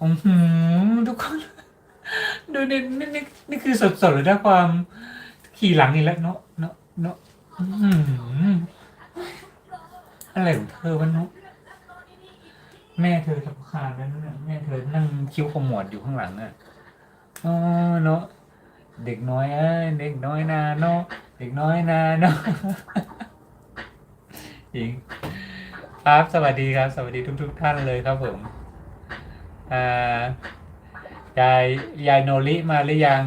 อือทุกคน ดูนี่นี่นี่นี่คือสดสดๆเลยนะความขี่หลังนี่แหละเนาะเนาะเนาะอื้อหืออะไรของเธอวะเนาะแม่เธอทำคานแล้วนั่นน่ะแม่เธอนั่งคิ้วขมวดอยู่ข้างหลังอะอ๋อเนาะเด็กน้อยเอ้ยเด็กน้อยนาเนาะเด็กน้อยนาเนาะจริงครับสวัสดีครับ สวัสดีทุก ๆ ท่านเลยครับผม ยายยายโนริมาหรือยัง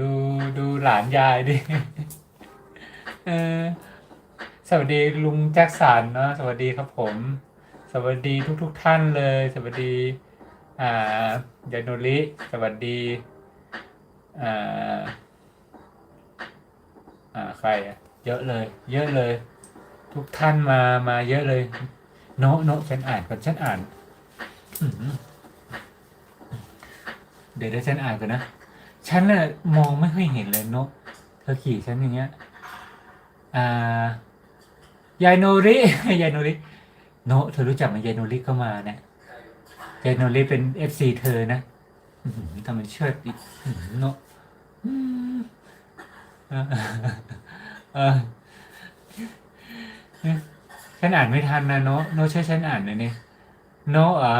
ดูดูหลานยายดิสวัสดีลุงแจ็คสันเนาะสวัสดีครับผม สวัสดีทุกๆทท่านเลย สวัสดีอ่ายายโนริสวัสดีอ่าอ่าใครอะเยอะเลย เยอะเลย ทุกท่านมามาเยอะเลย โนโนฉันอ่านก่อนฉันอ่าน อื้อหือ เดี๋ยวเดี๋ยวฉันอ่านก่อนนะ ฉันน่ะมองไม่ค่อยเห็นเลยนกเธอขี่ฉันอย่างเงี้ย อ่ายายโนริ ยายโนริ โนเธอรู้จักไหมยายโนริเข้ามาเนี่ยยายโนริเป็นเอฟซีเธอนะทำไมเชิดอีกอื้อหือโนอืมเออเออฉันอ่านไม่ทันนะโนโนช่วยฉันอ่านหน่อยนี่โนเหรอ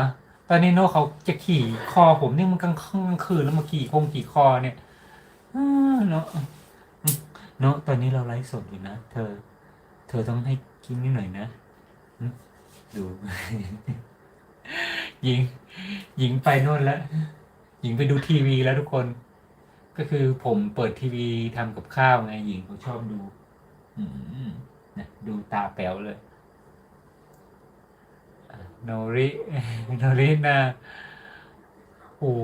ตอนนี้โน่เขาจะขี่คอผมนี่มันกลางค่ำกลางคืนแล้วมาขี่คงขี่คอเนี่ยอ้าเนาะเนาะตอนนี้เราไลฟ์สดอยู่นะเธอ เธอต้องให้กินนิดหน่อยนะหึดู หญิง หญิงไปโน่นแล้ว หญิงไปดูทีวีแล้วทุกคน ก็คือผมเปิดทีวีทำกับข้าวไงหญิงเขาชอบดู อืมนะดูตาแป๋วเลย โนริโนรินะโอ้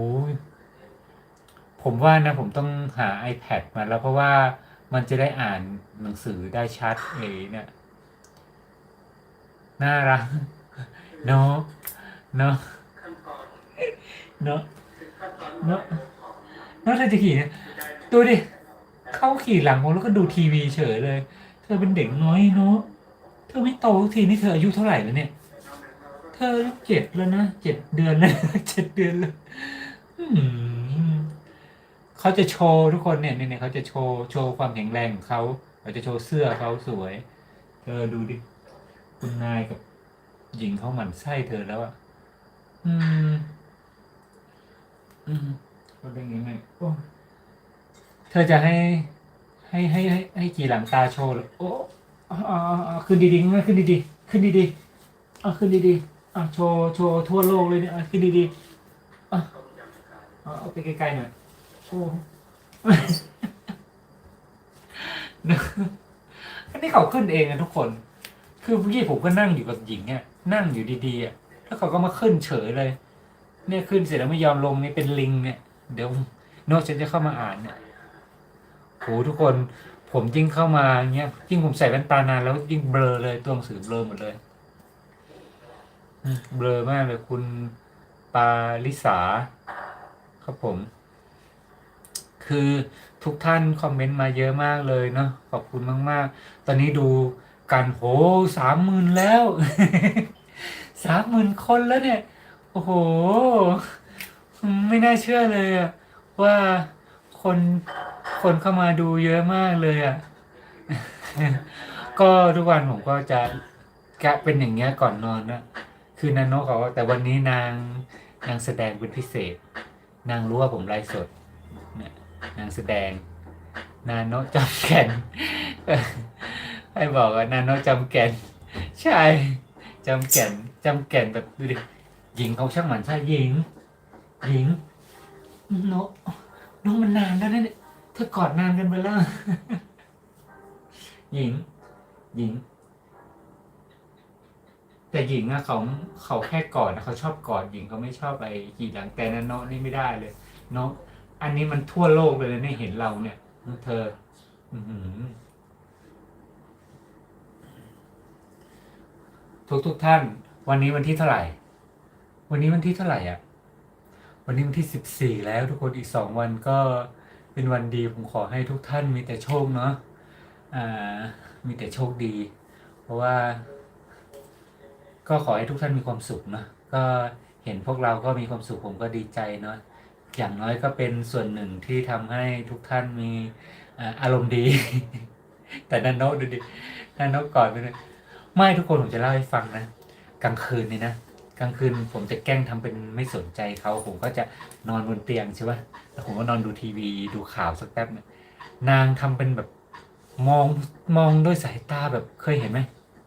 ผมว่านะผมต้องหา iPad มาแล้วเพราะว่ามันจะได้อ่านหนังสือได้ชัดเอเนี่ยน่ารักเนาะเนาะเนาะเนาะเนาะเธอจะขี่เนี่ยดูดิเข้าขี่หลังผมแล้วก็ดูทีวีเฉยเลย เธอเป็นเด็กน้อยเนาะเธอไม่โตสักทีนี่เธออายุเท่าไหร่แล้วเนี่ย เธอเจ็ดแล้วนะเจ็ดเดือนแล้วเจ็ดเดือนแล้วเขาจะโชว์ทุกคนเนี่ยเนี่ยเขาจะโชว์โชว์ความแข็งแรงของเขาเขาจะโชว์เสื้อเขาสวยเธอดูดิคุณนายกับหญิงเขาหมั่นไส้เธอแล้วอะอืม อืมก็เป็นยังไงโอ้เธอจะให้ ให้ให้ให้ให้กี่หลังตาโชว์เหรอโอ้อ๋ออ๋ออ๋อขึ้นดีๆขึ้นดีๆขึ้นดีๆอะขึ้นดีๆ อะโชว์โชว์ทั่วโลกเลยเนี่ยอะขึ้นดีๆอะเอาเอาไปไกลๆหน่อยโอ้อันนี้เขาขึ้นเองนะทุกคน คือเมื่อกี้ผมก็นั่งอยู่กับหญิงเนี่ยนั่งอยู่ดีๆอะแล้วเขาก็มาขึ้นเฉยเลย เนี่ยขึ้นเสร็จแล้วไม่ยอมลงนี่เป็นลิงเนี่ย เดี๋ยวโน้ตฉันจะเข้ามาอ่านเนี่ยโหทุกคนผมยิ่งเข้ามาเงี้ยยิ่งผมใส่แว่นตานานแล้วยิ่งเบลอเลยตัวหนังสือเบลอหมดเลย เบลอมากเลยคุณปาลิสา ครับผม คือทุกท่านคอมเมนต์มาเยอะมากเลยเนาะขอบคุณมาก ๆ ตอนนี้ดูกันโหสามหมื่นแล้วสามหมื่นคนแล้วเนี่ย โอ้โห ไม่น่าเชื่อเลยอะว่าคนคนเข้ามาดูเยอะมากเลยอะก็ทุกวันผมก็จะแกะเป็นอย่างเงี้ยก่อนนอนนะ คือนันโนเขาแต่วันนี้นางนางแสดงเป็นพิเศษ นางรู้ว่าผมไลฟ์สดนี่ยนางแสดง นาโนจำแก่นให้บอกว่านาโนจำแก่น ใช่จำแก่นจำแก่นแบบดูดิหญิงเขาช่างหมันใช่หญิง หญิงโนโนมันนานแล้วนะเนี่ยเธอกอดนานกันไปแล้วหญิง หญิง แต่หญิงอะเขาเขาแค่กอดนะเขาชอบกอดหญิงเขาไม่ชอบไปขี่หลังแต่นั้นเนาะนี่ไม่ได้เลยเนาะอันนี้มันทั่วโลกเลยนะเนี่ยเห็นเราเนี่ยเธอ อือหือทุกทุกท่าน วันนี้วันที่เท่าไหร่ วันนี้วันที่เท่าไหร่อะ วันนี้วันที่สิบสี่แล้วทุกคนอีกสองวันก็เป็นวันดีผมขอให้ทุกท่านมีแต่โชคเนาะอ่า มีแต่โชคดี เพราะว่า ก็ขอให้ทุกท่านมีความสุขเนาะก็เห็นพวกเราก็มีความสุขผมก็ดีใจเนาะอย่างน้อยก็เป็นส่วนหนึ่งที่ทำให้ทุกท่านมีอารมณ์ดี แต่นันโนดูดินันโนก่อนไปเลยไม่ทุกคนผมจะเล่าให้ฟังนะกลางคืนนี่นะกลางคืนผมจะแกล้งทำเป็นไม่สนใจเขาผมก็จะนอนบนเตียงใช่ปะแล้วผมก็นอนดูทีวีดูข่าวสักแป๊บนนางทำเป็นแบบมองมองด้วยสายตาแบบเคยเห็นไหม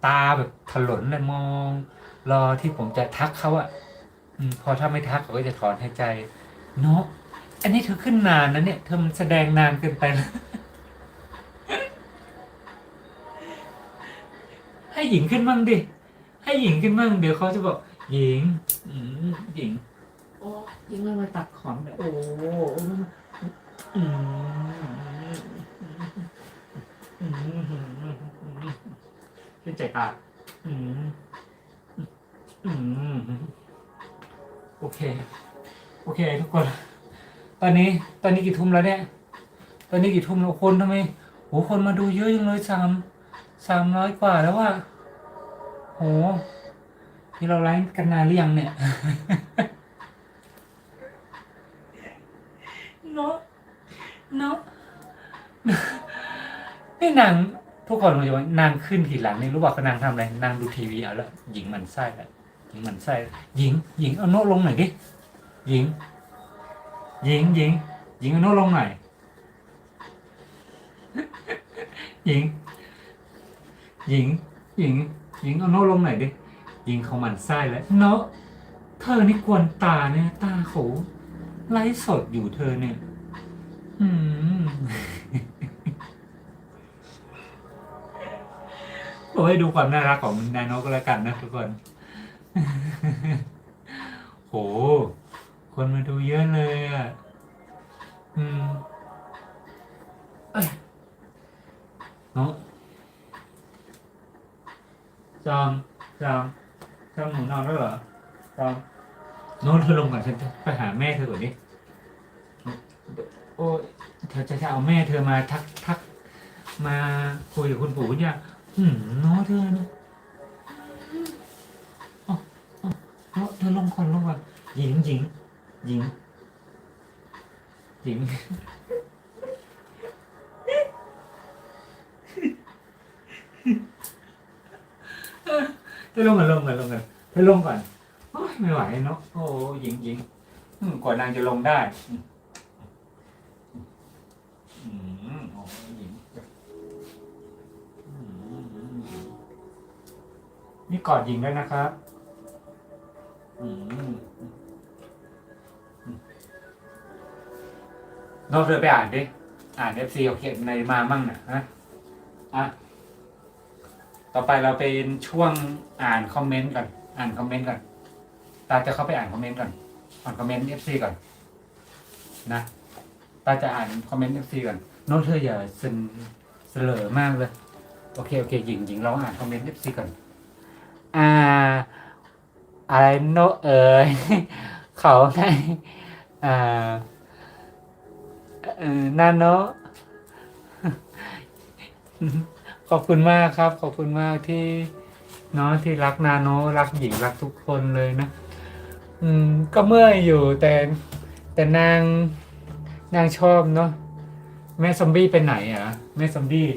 ตาแบบถลนเลยมอง รอที่ผมจะทักเขาอะอมพอถ้าไม่ทักเขาก็จะถอนหายใจ เนาะอันนี้เธอขึ้นนานนะเนี่ย เธอมันแสดงนานเกินไปนะให้หญิงขึ้นมั่งดิ ให้หญิงขึ้นมั่งเดี๋ยวเขาจะบอก หญิง อืมหญิง โอ้หญิงมันมาตัดขอนเลยโอ้อืมอืมขึ้นใจตาอืมอืม โอเค โอเค ทุกคน ตอนนี้ ตอนนี้กี่ทุ่มแล้วเนี่ย ตอนนี้กี่ทุ่มแล้วคนทำไมโหคนมาดูเยอะจังเลยสามสามร้อยกว่าแล้วว่าโหที่เราไลฟ์กันนานหรือยังเนี่ยเนาะเนาะนี่นางทุกคนรู้ว่านางขึ้นทีหลังนี่รู้ป่ะว่านางทำอะไรนางดูทีวีเอาแล้วหญิงหมันไส้แล้ว หญิงหมันไส้หญิง หญิงเอาโน้ตลงหน่อยดิหญิง หญิงหญิงหญิงเอาโน้ตลงหน่อยหญิง หญิง หญิง หญิงเอาโน้ตลงหน่อยดิหญิงเขาหมันไส้แล้วเนาะเธอนี่กวนตาเนี่ยตาเขาไลฟ์สดอยู่เธอเนี่ยอืมโอ้ยดูความน่ารักของนายนกก็แล้วกันนะทุกคน โห คนมาดูเยอะเลยอะ อืมเอ้ยเนาะจอมจอมจอมหนูนอนแล้วเหรอจอมน้ตเธอลงก่อนฉันจะไปหาแม่เธอก่อนดิโอ้ยเธอจะจะเอาแม่เธอมาทักทักมาคุยกับคุณปู่คุณย่าหืมน้อเธอเนาะะเธอลงก่อนลงก่อนหญิงหญิงหญิงหญิงเธอลงก่อนลงก่อนลงก่อนเธอลงก่อนโอ้ยไม่ไหวเนาะโอ้หญิงหญิงกว่านางจะลงได้นี่กอดหญิงแล้วนะครับ น้ตเธอไปอ่านดิ อ่านเอฟซีเขาเขียนในมามั่งนะนะอะ ต่อไปเราเป็นช่วงอ่านคอมเมนต์ก่อน อ่านคอมเมนต์ก่อน ตาจะเข้าไปอ่านคอมเมนต์ก่อน อ่านคอมเมนต์เอฟซีก่อน นะ ตาจะอ่านคอมเมนต์เอฟซีก่อนน้ตเธออย่าซึนเสลอมากเลย โอเคโอเคหญิงหญิงเราอ่านคอมเมนต์เอฟซีก่อน อ่า อะไรโนเอ๋ยเขาได้อ่านาโนขอบคุณมากครับ ขอบคุณมากที่เนาะที่รักนาโนรักหญิงรักทุกคนเลยนะ อืม ก็เมื่อยอยู่แต่แต่นางนางชอบเนาะแม่ซอมบี้ไปไหนอะแม่ซอมบี้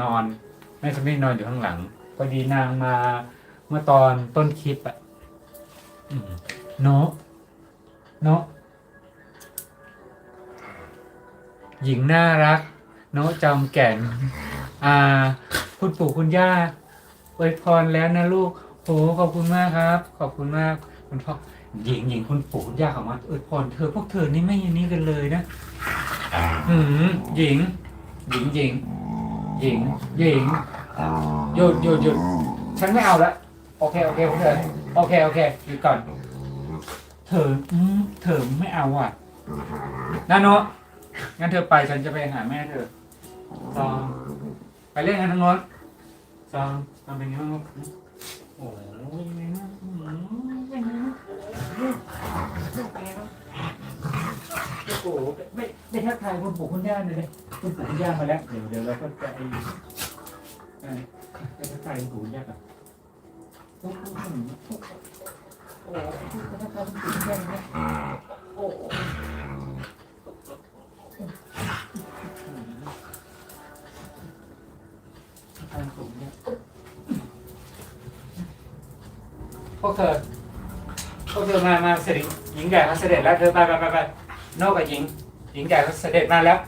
นอนแม่ซอมบี้นอนอยู่ข้างหลังพอดีนางมา มื่อตอนต้นคลิปอะอืมเนาะเนาะหญิงน่ารักโนะจอมแก่น อ่า คุณปู่คุณย่าอวยพรแล้วนะลูกโอ้ขอบคุณมากครับ ขอบคุณมากคุณพ่อหญิงหญิงคุณปู่คุณย่าเขามาอวยพรเธอพวกเธอนี่ไม่อยันนี้กันเลยนะอืมหญิง หญิงหญิงหญิงหญิงหยุดหยุดหยุดฉันไม่เอาละ โอเค โอเคพวกเธอโอเค โอเคหยุดก่อน เธออืมเธอไม่เอาอะนาโนะงั้นเธอไปฉันจะไปหาแม่เธอซองไปเล่นกันทั้งโน้นซองทำเป็นยังไงบ้างลูกโอ้ยยังไงบ้างอืมยังไงบ้างโอ้โหไม่ไม่ทักทายคุณปู่คุณย่าเลยเลยคุณปู่คุณย่ามาแล้ว เดี๋ยวเดี๋ยวเราก็จะไปเออไปทักทายคุณปู่คุณย่าก่อน พวกเธอพวกเธอมา มาเสด็จหญิงใหญ่เขาเสด็จแล้วเธอไปไปไปไปนอกกับหญิง หญิงใหญ่เขาเสด็จมาแล้ว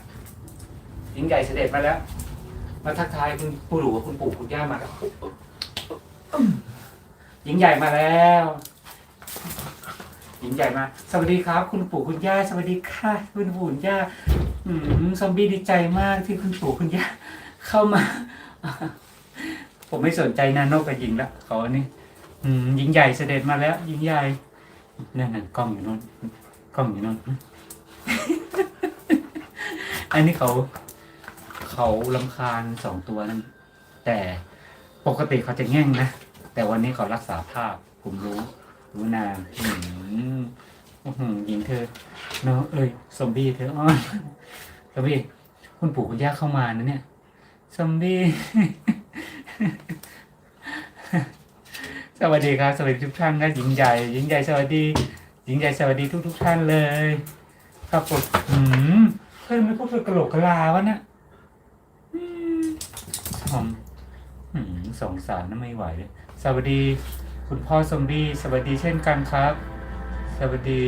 หญิงใหญ่เสด็จมาแล้ว มาทักทายคุณปู่หลวงคุณปู่คุณย่ามาแล้ว หญิงใหญ่มาแล้ว หญิงใหญ่มา สวัสดีครับ คุณปู่คุณย่า สวัสดีค่ะ คุณปู่คุณย่า อืมซอมบี้ดีใจมากที่คุณปู่คุณย่าเข้ามา ผมไม่สนใจนานกกับหญิงละเขาอันนี้อืมหญิงใหญ่เสด็จมาแล้ว หญิงใหญ่นั่นนั่นกล้องอยู่นู่นกล้องอยู่นู่นอันนี้เขาเขาลำคาญสองตัวนั้นแต่ปกติเขาจะแง่งนะ แต่วันนี้เขารักษาภาพ ผมรู้ รู้นานอืมหือหญิงเธอเนาะเอ้ยซอมบี้เธออ้อนซอมบี้คุณปู่คุณย่าเข้ามานะเนี่ยซอมบี้สวัสดีครับสวัสดีทุกท่านนะหญิงใหญ่หญิงใหญ่สวัสดีหญิงใหญ่สวัสดีทุกทุกท่านเลย ครับผมอืมเพื่อนไม่พูดเพื่อกระโหลกกระลาวะเนี่ยอืมทอมอืมสงสารนะไม่ไหวเลย สวัสดี คุณพ่อซอมบี้สวัสดีเช่นกันครับ สวัสดี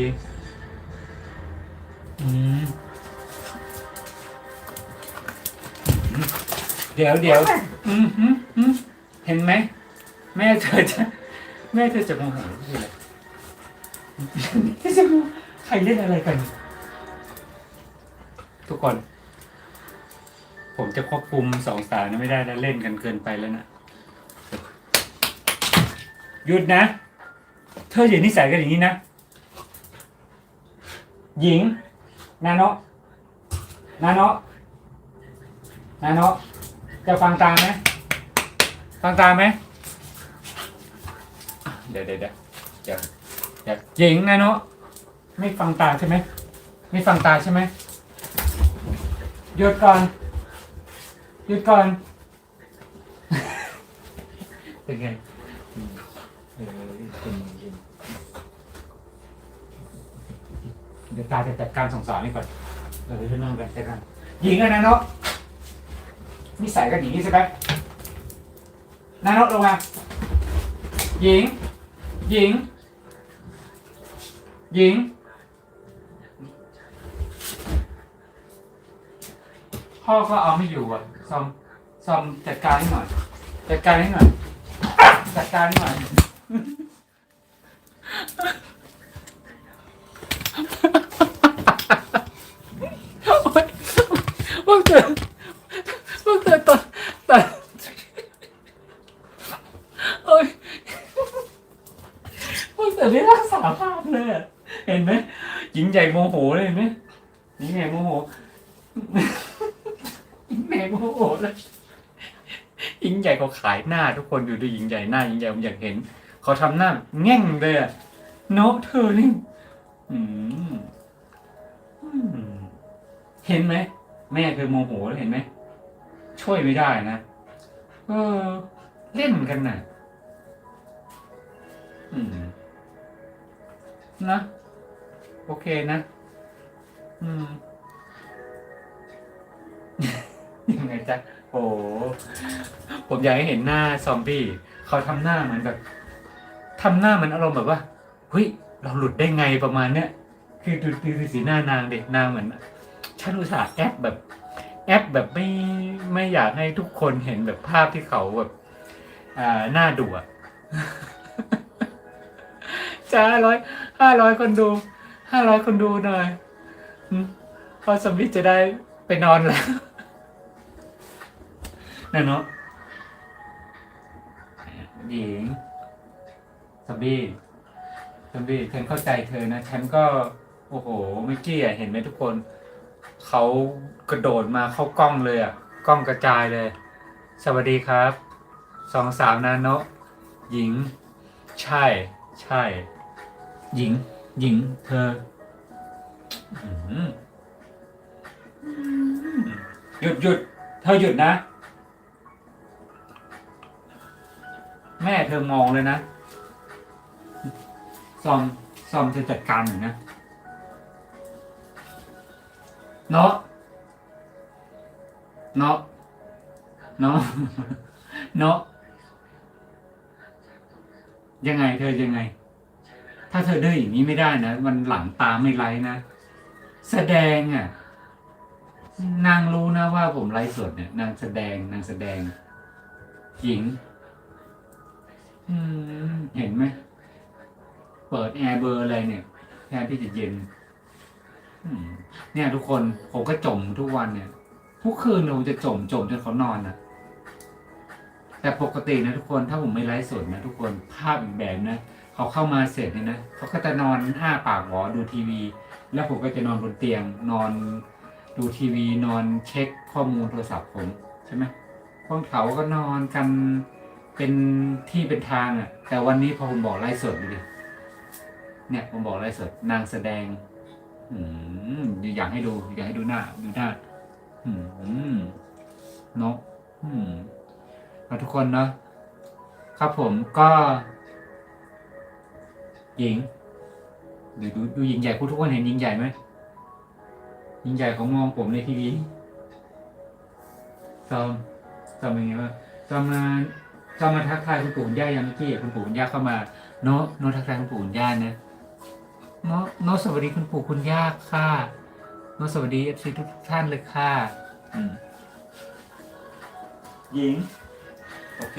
อืมอืมเดี๋ยวเดี๋ยวอืมอืมอืมเห็นไหมแม่เธอจะแม่เธอจะโมโหคืออะไรจะโมโหใครเล่นอะไรกัน ทุกคน ผมจะควบคุมสองสาวนะไม่ได้แล้วเล่นกันเกินไปแล้วนะ หยุดนะ เธออย่านิสัยกันอย่างนี้นะ หญิง นาโนะนาโนะนาโนะจะฟังตามไหมฟังตามไหมเดี๋ยวเดี๋ยวเดี๋ยวเดี๋ยวเดี๋ยวหญิงนาโนะไม่ฟังตาใช่ไหมไม่ฟังตาใช่ไหมหยุดก่อนหยุดก่อนเป็นไง เดี๋ยวตาจะจัดการส่งสารนี่ก่อนเรื่องนั่งกันจัดการหญิงอะนะเนาะนิสัยกันอย่างนี้ใช่ไหมนาโนลงมาหญิง หญิง หญิงพ่อก็เอาไม่อยู่อะซอมซอมจัดการให้หน่อยจัดการให้หน่อยจัดการให้หน่อย พวกเธอพวกเธอตอนตอนโอ๊ยพวกเธอไม่รักษาภาพเลยอะเห็นไหมหญิงใหญ่โมโหเลยเห็นไหมหญิงใหญ่โมโหหญิงใหญ่โมโหเลยหญิงใหญ่เขาขายหน้าทุกคนอยู่ดูหญิงใหญ่หน้าหญิงใหญ่ผมอยากเห็น เขาทำหน้าแง่งเลยอะเนาะเธอนี่อืมอืมเห็นไหม แม่เธอโมโหแล้วเห็นไหม ช่วยไม่ได้นะเออ เล่นกันน่ะ อืม นะ โอเคนะ อืมยังไงจ๊ะโอ้ผมอยากให้เห็นหน้าซอมบี้ เขาทำหน้าเหมือนแบบ ทำหน้ามันอารมณ์แบบว่าเฮ้ยเราหลุดได้ไงประมาณเนี้ยคือดูดูสีหน้านางเด็กนางเหมือนฉันอุตส่าห์แอปแบบ แอปแบบไม่ไม่อยากให้ทุกคนเห็นแบบภาพที่เขาแบบอ่าหน้าดุอะจะห้าร้อยห้าร้อยคนดูห้าร้อยคนดูหน่อยพอสมบิตจะได้ไปนอนแล้วนั่นเนาะหญิง สมบี้สมบี้ฉันเข้าใจเธอนะ ฉันก็ โอ้โหเมื่อกี้อะเห็นไหมทุกคน เขากระโดดมาเข้ากล้องเลยอะ กล้องกระจายเลย สวัสดีครับ สองสาวนาโนะหญิง ใช่ ใช่ หญิง หญิง เธอหยุดหยุดเธอหยุดนะ แม่เธอมองเลยนะ อมซอมจะจัดการหน่อยนะ เนาะ เนาะ เนาะ เนาะ ยังไงเธอยังไง ถ้าเธอดื้ออย่างนี้ไม่ได้นะมันหลังตาไม่ไลฟ์นะ แสดงอะ นางรู้นะว่าผมไลฟ์สดเนี่ย นางแสดง นางแสดง หญิง อืม เห็นไหม เปิดแอร์เบอร์อะไรเนี่ยแทนที่จะเย็นเนี่ย ทุกคนผมก็จมทุกวันเนี่ยทุกคืนผมจะจมจมจนเขานอนนะแต่ปกตินะทุกคนถ้าผมไม่ไลฟ์สดนะทุกคนภาพอีกแบบนะเขาเข้ามาเสร็จเนี่ยนะเขาก็จะนอนห้าปากหวอดูทีวี แล้วผมก็จะนอนบนเตียง นอนดูทีวี นอนเช็คข้อมูลโทรศัพท์ผมใช่ไหมพวกเขาก็นอนกันเป็นที่เป็นทางอะ แต่วันนี้พอผมบอกไลฟ์สดดูดิ เนี่ยผมบอกไลฟ์สดนางแสดง อืมอยากให้ดู อยากให้ดูหน้า ดูหน้า อืมเนาะอืมทุกคนเนาะครับผมก็หญิงเดี๋ยวดูดูหญิงใหญ่คุณทุกคนเห็นหญิงใหญ่ไหมหญิงใหญ่เขามองผมในทีวีซอมซอมเป็นไงบ้างซอมมาซอมมาทักทายคุณปู่คุณย่ายังเมื่อกี้คุณปู่คุณย่าเข้ามา โนโนทักทายคุณปู่คุณย่านะ โนตโนตสวัสดีคุณปู่คุณย่าค่ะโนตสวัสดีเอฟซีทุกท่านเลยค่ะอืมหญิง โอเค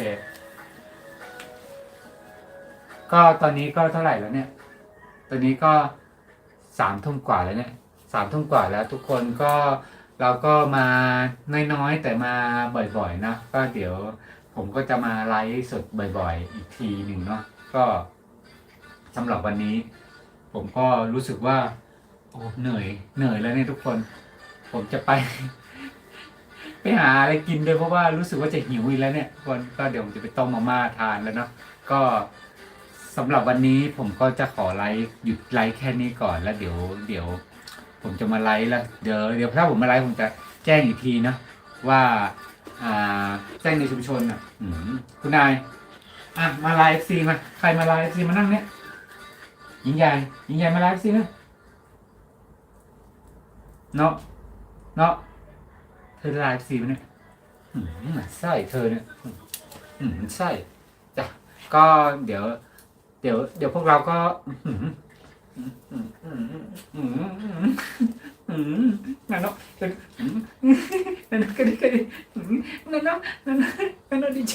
ก็ตอนนี้ก็เท่าไหร่แล้วเนี่ย ตอนนี้ก็สามทุ่มกว่าแล้วเนี่ยสามทุ่มกว่าแล้ว ทุกคนก็เราก็มาน้อยๆแต่มาบ่อยๆนะก็เดี๋ยวผมก็จะมาไลฟ์สดบ่อยๆ อีกทีหนึ่งเนาะก็สำหรับวันนี้ ผมก็รู้สึกว่า โอ้เหนื่อย เหนื่อยแล้วเนี่ยทุกคน ผมจะไป ไปหาอะไรกินด้วยเพราะว่ารู้สึกว่าจะหิวอีกแล้วเนี่ยทุกคนก็เดี๋ยวผมจะไปต้มมาม่าทานแล้วเนาะก็สำหรับวันนี้ผมก็จะขอไลฟ์หยุดไลฟ์แค่นี้ก่อนแล้วเดี๋ยว เดี๋ยว ผมจะมาไลฟ์แล้วเดี๋ยวเดี๋ยวถ้าผมมาไลฟ์ผมจะแจ้งอีกทีนะว่าอ่าแจ้งในชุมชนอะคุณนายอะมาไลฟ์ซีมาใครมาไลฟ์ซีมานั่งเนี่ย หญิงใหญ่หญิงใหญ่มาไลฟ์ซีนะเนาะเนาะเธอไลฟ์ซีมันเนี่ยอืมไส้เธอเนี่ยอืมไส้จ้ะก็เดี๋ยว เดี๋ยว เดี๋ยวพวกเราก็อืมอืมอืมอืมอืมอืมอืมนั่นเนาะนั่นก็ดีก็ดีอืมนั่นเนาะนั่นเนาะนั่นเนาะดีเจ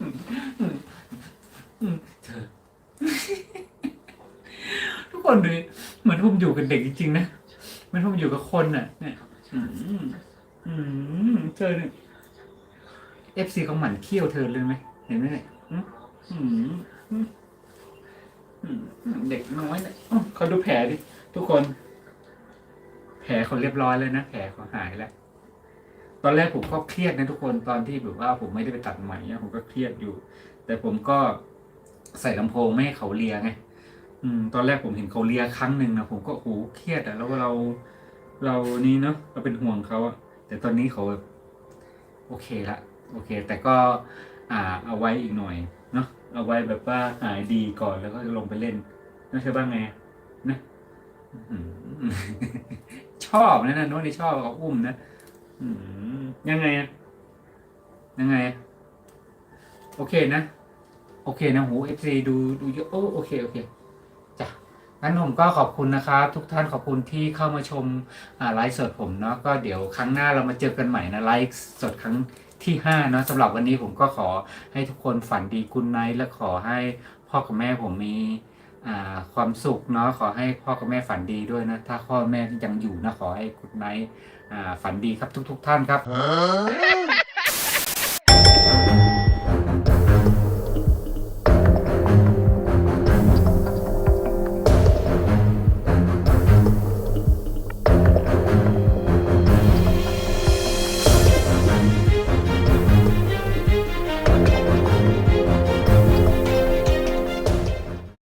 อืมอืมอืมเธอ ทุก คนดูดิเหมือนผมอยู่กับเด็กจริงๆนะเหมือนผมอยู่กับคนน่ะ เนี่ย อืมอืมเธอเนี่ยเอฟซีเขาหมั่นเคี้ยวเธอเลยไหมเห็นไหมเนี่ยอืมเด็กน้อยเนี่ยเขาดูแผลดิทุกคน แผลเขาเรียบร้อยเลยนะแผลเขาหายแล้วตอนแรกผมก็เครียดนะทุกคนตอนที่แบบว่าผมไม่ได้ไปตัดไหมเนี่ยผมก็เครียดอยู่ แต่ผมก็ใส่ลำโพงไม่ให้เขาเลียไง อืมตอนแรกผมเห็นเขาเลียครั้งหนึ่งนะผมก็โอ้โหเครียดอะแล้วเราเรานี่เนาะเราเป็นห่วงเขาอะแต่ตอนนี้เขาแบบโอเคละโอเค แต่ก็อ่าเอาไว้อีกหน่อยเนาะเอาไว้แบบว่าหายดีก่อนแล้วก็ลงไปเล่นนะใช่บ้างไงนะชอบนะนะโน้ตนี่ชอบเขาอุ้มนะยังไงอะยังไง โอเคนะ โอเคนะโหเอฟซีดูดูเยอะโอ้โอเคโอเค งั้นผมก็ขอบคุณนะครับ ทุกท่านขอบคุณที่เข้ามาชมไลฟ์สดผมเนาะก็เดี๋ยวครั้งหน้าเรามาเจอกันใหม่นะไลฟ์สดครั้งที่ห้าเนาะสำหรับวันนี้ผมก็ขอให้ทุกคนฝันดีกุนไนท์และขอให้พ่อกับแม่ผมมีความสุขเนาะขอให้พ่อกับแม่ฝันดีด้วยนะ ถ้าพ่อแม่ยังอยู่นะขอให้กุนไนท์ฝันดีครับทุก ๆ ท่านครับ